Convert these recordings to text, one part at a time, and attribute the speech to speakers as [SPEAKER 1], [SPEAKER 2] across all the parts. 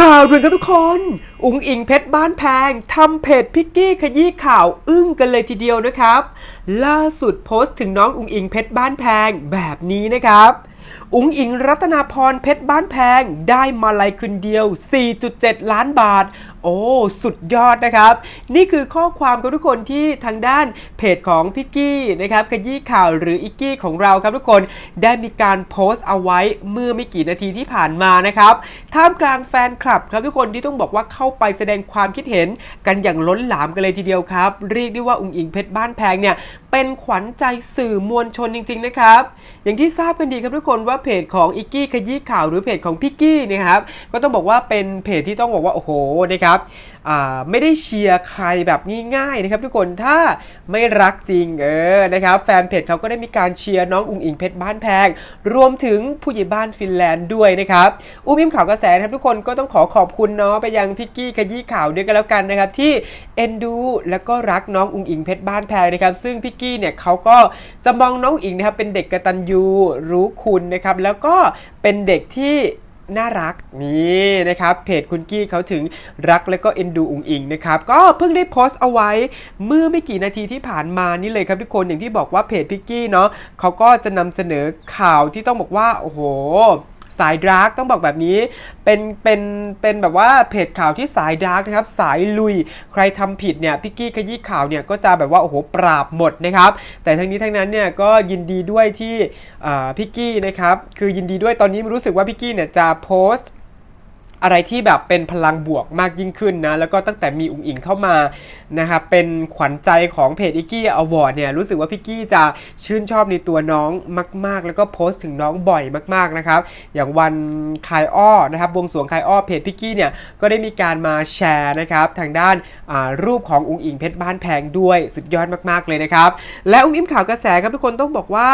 [SPEAKER 1] ข่าวด่วนครับทุกคน อุงอิงเพชรบ้านแพงทำเพจพิกกี้ขยี้ข่าวอึ้งกันเลยทีเดียวนะครับ ล่าสุดโพสต์ถึงน้องอุงอิงเพชรบ้านแพงแบบนี้นะครับ อุงอิงรัตนาพรเพชรบ้านแพงได้มาลัยคืนเดียว 4.7 ล้านบาท โอ้ สุดยอดนะครับ นี่คือข้อความกับทุกคนที่ทางด้านเพจของพิกกี้นะครับขยี้ข่าวหรืออิกกี้ของเราครับทุกคนได้มีการโพสต์เอาไว้เมื่อไม่กี่นาทีที่ผ่านมานะครับท่ามกลางแฟนคลับครับทุกคนที่ต้องบอกว่าเข้าไปแสดงความคิดเห็นกันอย่างล้นหลามกันเลยทีเดียวครับ เรียกได้ว่าอุ้งอิงเพชรบ้านแพงเนี่ยเป็นขวัญใจสื่อมวลชนจริง ๆ นะครับ อย่างที่ทราบกันดีครับทุกคนว่าเพจของอิกกี้ขยี้ข่าวหรือเพจของพิกกี้นะครับก็ต้องบอกว่าเป็นเพจที่ต้องบอกว่าโอ้โหนะครับอ่าไม่ได้เชียร์ใครแบบง่ายๆนะครับทุกคนถ้าไม่รักจริงเออนะครับแฟนเพจเขาก็ได้มีการเชียร์น้องอุงอิงเพชรบ้านแพง รวมถึงผู้ใหญ่บ้านฟินแลนด์ด้วยนะครับอุ้มอิมข่าวกระแสนะครับทุกคนก็ต้องขอขอบคุณเนาะไปยังพิกกี้ขยี้ข่าวด้วยกันแล้วกันนะครับที่เอ็นดูแล้วก็รักน้องอุงอิงเพชรบ้านแพงนะครับซึ่งพิกกี้เนี่ยเขาก็จะมองน้องอิงนะครับเป็นเด็กกระตัญญูรู้คุณนะครับแล้วก็เป็นเด็กที่ น่ารักนี่นะครับเพจคุณกี้เขาถึงรักแล้วก็เอ็นดูอุงอิงนะครับก็เพิ่งได้โพสต์เอาไว้เมื่อไม่กี่นาทีที่ผ่านมานี่เลยครับทุกคนอย่างที่บอกว่าเพจพิกกี้เนาะเขาก็จะนำเสนอข่าวที่ต้องบอกว่าโอ้โห สายดาร์กต้องบอกแบบนี้ เป็นเป็นเป็นแบบว่าเพจข่าวที่สายดาร์กนะครับสายลุยใครทำผิดเนี่ยพิกกี้ขยี้ข่าวเนี่ยก็จะแบบว่าโอ้โหปราบหมดนะครับ แต่ทั้งนี้ทั้งนั้นเนี่ยก็ยินดีด้วยที่พิกกี้นะครับคือยินดีด้วยตอนนี้รู้สึกว่าพิกกี้เนี่ยจะโพสต์ อะไรที่แบบเป็นพลังบวกมากยิ่งขึ้นนะ แล้วก็ตั้งแต่มีอุ๋งอิงเข้ามานะครับเป็นขวัญใจของเพจอิกกี้อวอร์ดเนี่ยรู้สึกว่าพี่กี้จะชื่นชอบในตัวน้องมาก ๆ แล้วก็โพสต์ถึงน้องบ่อยมาก ๆ นะครับ อย่างวันคายอ้อนะครับวงสวงคายอ้อเพจพี่กี้เนี่ยก็ได้มีการมาแชร์นะครับทางด้านรูปของอุ๋งอิงเพชรบ้านแพงด้วยสุดยอดมาก ๆ เลยนะครับ และอุ๋งอิงข่าวกระแสครับทุกคนต้องบอกว่า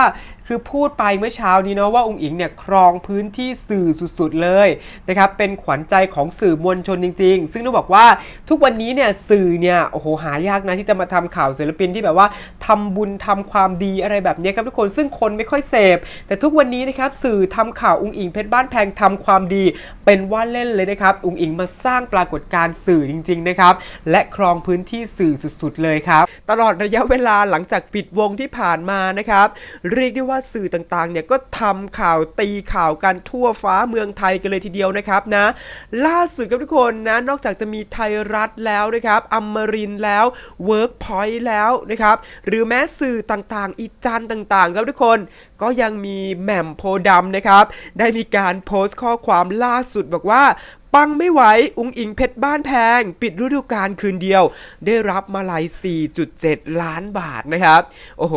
[SPEAKER 1] คือพูดไปเมื่อเช้านี้เนาะว่าองค์อิงเนี่ยครองพื้นที่สื่อสุดๆเลยนะครับเป็นขวัญใจของสื่อมวลชนจริง ๆ ซึ่งต้องบอกว่าทุกวันนี้เนี่ยสื่อเนี่ยโอ้โหหายากนะที่จะมาทำข่าวศิลปินที่แบบว่าทำบุญทำความดีอะไรแบบนี้ครับทุกคนซึ่งคนไม่ค่อยเสพ แต่ทุกวันนี้นะครับสื่อทำข่าวองค์อิงเพชรบ้านแพงทำความดี เป็นว่าเล่นเลยนะครับองค์อิงมาสร้างปรากฏการณ์สื่อจริงๆนะครับและครองพื้นที่สื่อสุดๆเลยครับ ตลอดระยะเวลาหลังจากปิดวงที่ผ่านมานะครับเรียกได้ว่าสื่อต่างๆเนี่ยก็ทำข่าวตีข่าวกันทั่วฟ้าเมืองไทยกันเลยทีเดียวนะครับนะ ล่าสุดครับทุกคนนะนอกจากจะมีไทยรัฐแล้วนะครับอมรินแล้วเวิร์กพอยต์แล้วนะครับหรือแม้สื่อต่างๆ อีจันต่างๆ ครับทุกคนก็ยังมีแหม่มโพดำนะครับได้มีการโพสต์ข้อความล่าสุดบอกว่า ปังไม่ไหว อุงอิงเพชรบ้านแพง ปิดฤดูกาลคืนเดียว ได้รับมาลัย 4.7 ล้านบาทนะครับ โอ้โห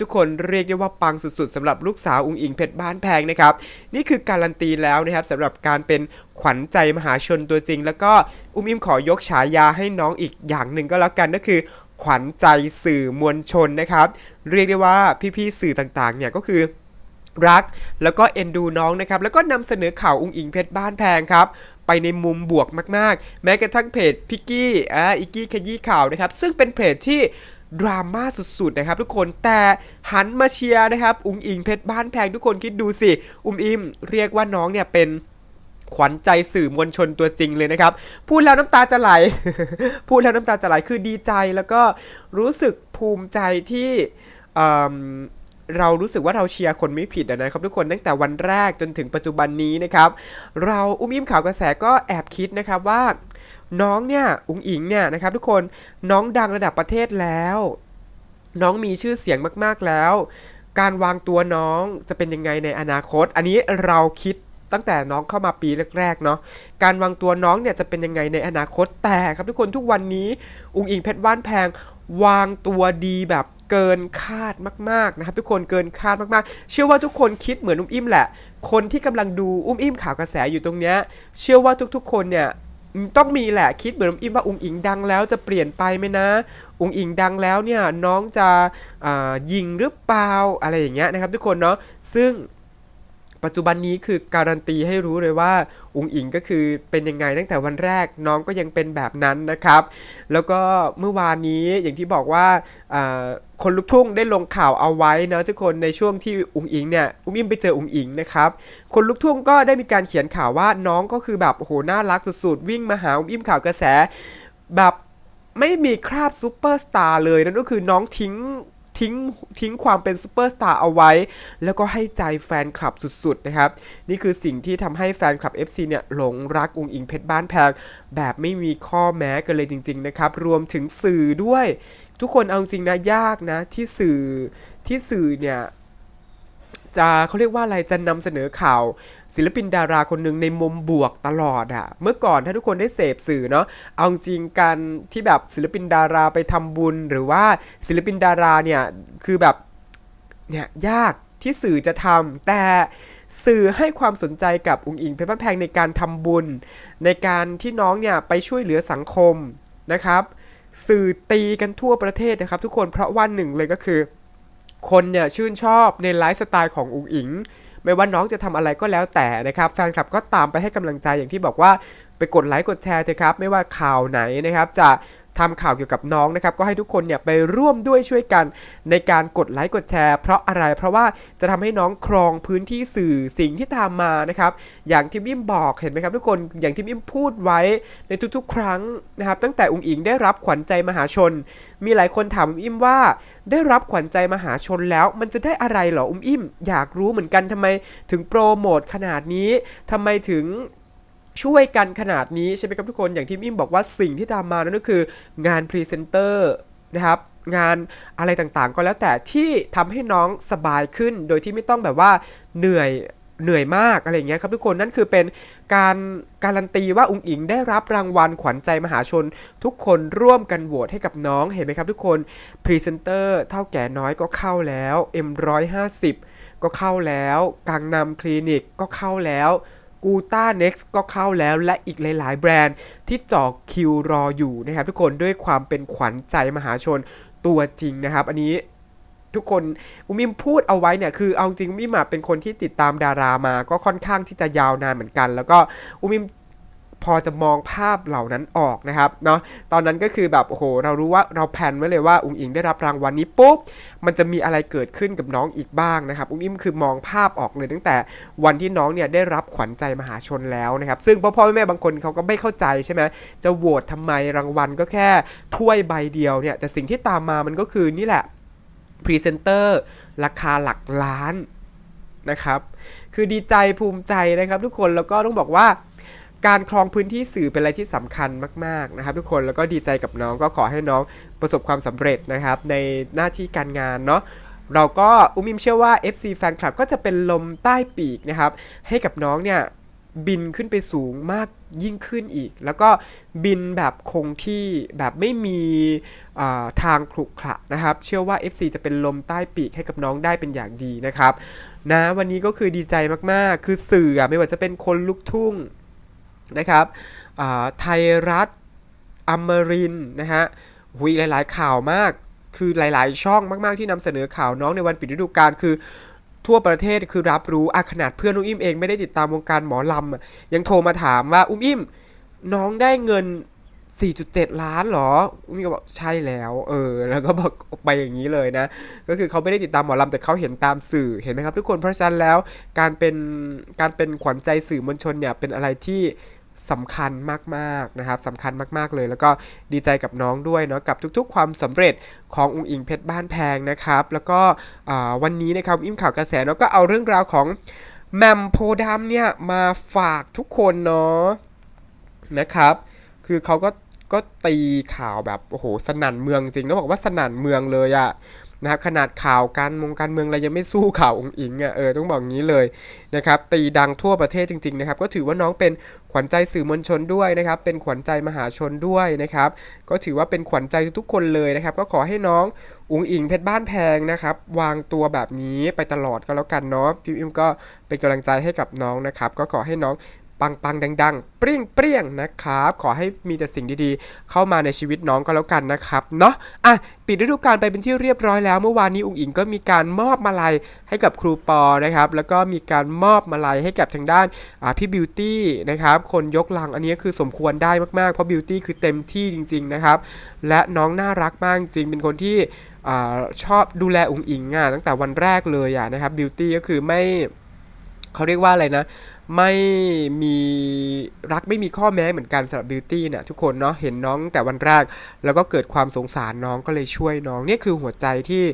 [SPEAKER 1] ทุกคนเรียกได้ว่าปังสุดๆสำหรับลูกสาวอุงอิงเพชรบ้านแพงนะครับ นี่คือการันตีแล้วนะครับสำหรับการเป็นขวัญใจมหาชนตัวจริง แล้วก็อุ้มอิมขอยกฉายาให้น้องอีกอย่างหนึ่งก็แล้วกันก็คือ ขวัญใจสื่อมวลชนนะครับ เรียกได้ว่าพี่ๆสื่อต่างๆเนี่ยก็คือรักแล้วก็เอ็นดูน้องนะครับแล้วก็นำเสนอข่าวอุงอิงเพชรบ้านแพงครับ ไปในมุมบวกมากๆ แม้กระทั่งเพจพิกกี้อ่าอิกกี้ขยี้ข่าวนะครับ ซึ่งเป็นเพจที่ดราม่าสุดๆ นะครับทุกคนแต่หันมาเชียร์นะครับ อุ้งอิงเพชรบ้านแพงทุกคนคิดดูสิ อุ้มอิมเรียกว่าน้องเนี่ยเป็นขวัญใจสื่อมวลชนตัวจริงเลยนะครับ พูดแล้วน้ำตาจะไหล พูดแล้วน้ำตาจะไหลคือดีใจแล้วก็รู้สึกภูมิใจที่ เรารู้สึกว่าเราเชียร์คนไม่ผิดนะครับทุกคนตั้งแต่วันแรกจนถึงปัจจุบันนี้นะครับ เราอุ้มอิ่มข่าวกระแสก็แอบคิดนะครับว่า น้องเนี่ยอุ๋งอิงเนี่ยนะครับทุกคนน้องดังระดับประเทศแล้ว น้องมีชื่อเสียงมากๆแล้ว การวางตัวน้องจะเป็นยังไงในอนาคต อันนี้เราคิดตั้งแต่น้องเข้ามาปีแรกๆเนาะ การวางตัวน้องเนี่ยจะเป็นยังไงในอนาคตแต่ครับทุกคนทุกวันนี้ อุงอิงเพชรบ้านแพง วางตัวดีแบบเกินคาดมากๆนะครับทุกคนเกินคาดมากๆ เชื่อว่าทุกคนคิดเหมือนอุ้มอิ่มแหละ คนที่กำลังดูอุ้มอิ่มข่าวกระแสอยู่ตรงเนี้ยเชื่อว่าทุกๆ คนเนี่ยต้องมีแหละคิดเหมือนอุ้มอิ่มว่าอุ้งอิงดังแล้วจะเปลี่ยนไปไหมนะ อุ้งอิงดังแล้วเนี่ยน้องจะยิงหรือเปล่าอะไรอย่างเงี้ยนะครับทุกคนเนาะซึ่ง ปัจจุบันนี้คือการันตีให้รู้เลยว่าอุงอิงก็คือเป็นยังไงตั้งแต่วันแรกน้องก็ยังเป็นแบบนั้นนะครับ แล้วก็เมื่อวานนี้อย่างที่บอกว่าอ่าคนลุกทุ่งได้ลงข่าวเอาไว้นะทุกคนในช่วงที่อุงอิงเนี่ยอุ้มอิมไปเจออุงอิงนะครับคนลุกทุ่งก็ได้มีการเขียนข่าวว่าน้องก็คือแบบโอ้โหน่ารักสุดๆวิ่งมาหาอุ้มอิมข่าวกระแสแบบไม่มีคราบซูเปอร์สตาร์เลยนั่นก็คือน้องทิ้ง ทิ้งทิ้งความเป็นซูเปอร์สตาร์เอาไว้ แล้วก็ให้ใจแฟนคลับสุดๆนะครับ นี่คือสิ่งที่ทำให้แฟนคลับ FC เนี่ยหลงรักอุงอิงเพชรบ้านแพงแบบไม่มีข้อแม้กันเลยจริง ๆ นะครับ รวมถึงสื่อด้วย ทุกคนเอาจริงนะยากนะที่สื่อที่สื่อเนี่ย จะเขาเรียกว่าอะไรจะนำเสนอข่าว ศิลปินดาราคนหนึ่งในมุมบวกตลอดอะเมื่อก่อนถ้าทุกคนได้เสพสื่อเนาะเอาจริงการที่แบบศิลปินดาราไปทำบุญ หรือว่าศิลปินดาราเนี่ยคือแบบเนี่ยยากที่สื่อจะทำแต่สื่อให้ความสนใจกับอุงอิงเพชรบ้านแพงในการทำบุญ ในการที่น้องเนี่ยไปช่วยเหลือสังคมนะครับ สื่อตีกันทั่วประเทศนะครับ ทุกคนเพราะว่าหนึ่งเลยก็คือ คนเนี่ยชื่นชอบในไลฟ์สไตล์ของอุ๋งอิง ไม่ว่าน้องจะทำอะไรก็แล้วแต่นะครับแฟนคลับก็ตามไปให้กำลังใจอย่างที่บอกว่าไปกดไลค์กดแชร์เถอะครับ ไม่ว่าข่าวไหนนะครับ จะ ทำข่าวเกี่ยวกับน้องนะครับก็ให้ทุกคนเนี่ยไปร่วมด้วยช่วยกัน ในการกดไลค์กดแชร์ เพราะอะไรเพราะว่าจะทำให้น้องครองพื้นที่สื่อสิ่งที่ตามานะครับอย่างที่บิมบอกเห็นไหมครับทุกคนอย่างที่บิมพูดไว้ในทุกๆ ครั้งนะครับตั้งแต่อุงอิงได้รับขวัญใจมหาชน มีหลายคนถามอุ้มอิ่มว่า ได้รับขวัญใจมหาชนแล้วมันจะได้อะไรเหรออุ้มอิ่มอยากรู้เหมือนกันทำไมถึงโปรโมทขนาดนี้ทำไมถึง ช่วยกันขนาดนี้ใช่ไหมครับทุกคนอย่างที่มิมบอกว่าสิ่งที่ตามมานั่นก็คืองานพรีเซนเตอร์นะครับงานอะไรต่างๆ ก็แล้วแต่ที่ทำให้น้องสบายขึ้น โดยที่ไม่ต้องแบบว่าเหนื่อยเหนื่อยมากอะไรเงี้ยครับทุกคนนั่นคือเป็นการการันตีว่าอุงอิงได้รับรางวัลขวัญใจมหาชน ทุกคนร่วมกันโหวตให้กับน้องเห็นไหมครับทุกคนพรีเซนเตอร์เท่าแก่น้อยก็เข้าแล้ว M150 ก็เข้าแล้วกังนำคลินิกก็เข้าแล้ว กูต้าเน็กก็เข้าแล้วและอีกหลาย ๆ แบรนด์ที่จอกคิวรออยู่นะครับทุกคนด้วยความเป็นขวัญใจมหาชนตัวจริงนะครับ อันนี้ทุกคนอุมิมพูดเอาไว้เนี่ยคือเอาจริงอุมิมาเป็นคนที่ติดตามดารามา ก็ค่อนข้างที่จะยาวนานเหมือนกัน แล้วก็อุมิม พอจะมองภาพเหล่านั้นออกนะครับเนาะตอนนั้นก็คือแบบโอ้โหเรารู้ว่าเราแพลนไว้เลยว่าอุ้งอิงได้รับรางวัลนี้ปุ๊บมันจะมีอะไรเกิดขึ้นกับน้องอีกบ้างนะครับอุ้งอิมคือมองภาพออกเลยตั้งแต่วันที่น้องเนี่ยได้รับขวัญใจมหาชนแล้วนะครับซึ่งพ่อพ่อแม่บางคนเขาก็ไม่เข้าใจใช่ไหมจะโหวตทำไมรางวัลก็แค่ถ้วยใบเดียวเนี่ยแต่สิ่งที่ตามมามันก็คือนี่แหละพรีเซนเตอร์ราคาหลักล้านนะครับ คือดีใจภูมิใจนะครับทุกคนแล้วก็ต้องบอกว่า การครองพื้นที่สื่อเป็นอะไรที่สำคัญมากๆนะครับ ทุกคนแล้วก็ดีใจกับน้องก็ขอให้น้องประสบความสำเร็จนะครับ ในหน้าที่การงานเนาะเราก็อุมิมเชื่อว่า FC แฟนคลับก็จะเป็นลมใต้ปีกนะครับ ให้กับน้องเนี่ยบินขึ้นไปสูงมากยิ่งขึ้นอีก แล้วก็บินแบบคงที่แบบไม่มีทางขรุขระนะครับ เชื่อว่า FC จะเป็นลมใต้ปีกให้กับน้องได้เป็นอย่างดีนะครับ นะวันนี้ก็คือดีใจมากๆ คือสื่อไม่ว่าจะเป็นคนลุกทุ่ง นะครับไทยรัฐอมรินนะฮะหุยหลาย ๆ ข่าวมาก คือหลาย ๆ ช่องมาก ๆ ที่นำเสนอข่าวน้องในวันปิดฤดูกาลคือทั่วประเทศคือรับรู้อาขนาดเพื่อนอุ้มอิ่มเองไม่ได้ติดตามวงการหมอลำ ยังโทรมาถามว่าอุ้มอิ่มน้องได้เงิน 4.7 ล้านหรอ อุ้มอิ่มก็บอกใช่แล้ว เออ แล้วก็บอกไปอย่างนี้เลยนะ ก็คือเขาไม่ได้ติดตามหมอลำ แต่เขาเห็นตามสื่อเห็นไหมครับทุกคนเพราะฉะนั้นแล้วการเป็นการเป็นขวัญใจสื่อมวลชนเนี่ยเป็นอะไรที่ สำคัญมากๆนะครับสำคัญมากๆเลย แล้วก็ดีใจกับน้องด้วยเนาะกับทุกๆ ความสำเร็จของอุงอิงเพชรบ้านแพงนะครับ แล้วก็วันนี้นะครับอิ่มข่าวกระแสเนาะก็เอาเรื่องราวของแหมมโพธิ์ดำเนี่ยมาฝากทุกคนเนาะนะครับ คือเขาก็ก็ตีข่าวแบบโอ้โหสนั่นเมืองจริงต้องบอกว่าสนั่นเมืองเลยอะ นะครับขนาดข่าวการมงการเมืองอะไรยังไม่สู้ข่าวองค์อิงอะเออต้องบอกงี้เลยนะครับตีดังทั่วประเทศจริงๆนะครับก็ถือว่าน้องเป็นขวัญใจสื่อมวลชนด้วยนะครับเป็นขวัญใจมหาชนด้วยนะครับก็ถือว่าเป็นขวัญใจทุกๆคนเลยนะครับก็ขอให้น้องอุงอิงเพชรบ้านแพงนะครับ วางตัวแบบนี้ไปตลอดก็แล้วกันเนาะทีมอิมก็เป็นกำลังใจให้กับน้องนะครับ ก็ขอให้น้อง ปังปังดังๆ เปรี้ยงเปรี้ยงนะครับ ขอให้มีแต่สิ่งดีๆ เข้ามาในชีวิตน้องก็แล้วกันนะครับ เนาะอะปิดฤดูกาลไปเป็นที่เรียบร้อยแล้วเมื่อวานนี้อุ๋งอิงก็มีการมอบมาลัยให้กับครูปอนะครับ แล้วก็มีการมอบมาลัยให้กับทางด้านพี่บิวตี้นะครับคนยกลังอันนี้คือสมควรได้มากๆ เพราะบิวตี้คือเต็มที่จริง ๆ นะครับ และน้องน่ารักมากจริงเป็นคนที่อชอบดูแลอุ๋งอิงอะตั้งแต่วันแรกเลยอะนะครับบิวตี้ก็คือไม่ เขาเรียกว่าอะไรนะ ไม่มีรักไม่มีข้อแม้เหมือนกันสำหรับบิวตี้เนี่ยทุกคนเนาะเห็นน้องแต่วันแรก แล้วก็เกิดความสงสารน้องก็เลยช่วยน้องนี่คือหัวใจที่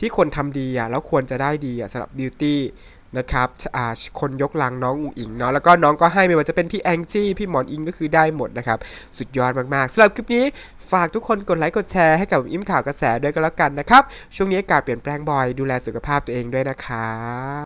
[SPEAKER 1] ที่คนทำดีอะแล้วควรจะได้ดีอะสำหรับบิวตี้นะครับคนยกลังน้องอุ๋งอิงเนาะ แล้วก็น้องก็ให้ไม่ว่าจะเป็นพี่แองจี้ พี่หมอนอิงก็คือได้หมดนะครับ สุดยอดมากๆสำหรับคลิปนี้ฝากทุกคนกดไลค์กดแชร์ให้กับอิมข่าวกระแสด้วยก็แล้วกันนะครับ ช่วงนี้อากาศเปลี่ยนแปลงบ่อย ดูแลสุขภาพตัวเองด้วยนะครับ